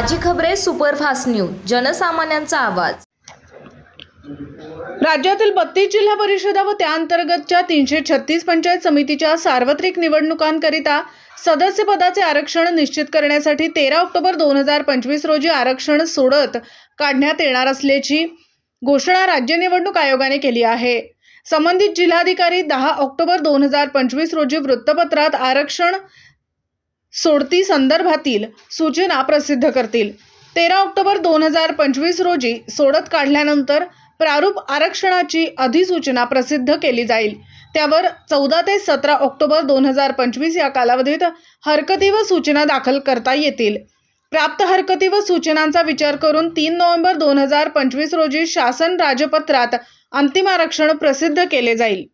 खबरे superfast news जनसामान्यांचा आवाज. राज्यातील बत्तीस जिल्हा परिषदा व त्याअंतर्गतच्या तीनशे छत्तीस पंचायत समितीच्या सार्वत्रिक निवडणुकांकरिता सदस्य पदाचे आरक्षण निश्चित करण्यासाठी तेरा ऑक्टोबर दोन हजार पंचवीस रोजी आरक्षण सोडत काढण्यात येणार असल्याची घोषणा राज्य निवडणूक आयोगाने केली आहे. संबंधित जिल्हाधिकारी दहा ऑक्टोबर दोन हजार पंचवीस रोजी वृत्तपत्रात आरक्षण सोडती संदर्भातील सूचना प्रसिद्ध करतील. तेरा ऑक्टोबर दोन हजार पंचवीस रोजी सोडत काढल्यानंतर प्रारूप आरक्षणाची अधिसूचना प्रसिद्ध केली जाईल. त्यावर चौदा ते सतरा ऑक्टोबर दोन हजार पंचवीस या कालावधीत हरकती व सूचना दाखल करता येतील. प्राप्त हरकती व सूचनांचा विचार करून तीन नोव्हेंबर दोन हजार पंचवीस रोजी शासन राजपत्रात अंतिम आरक्षण प्रसिद्ध केले जाईल.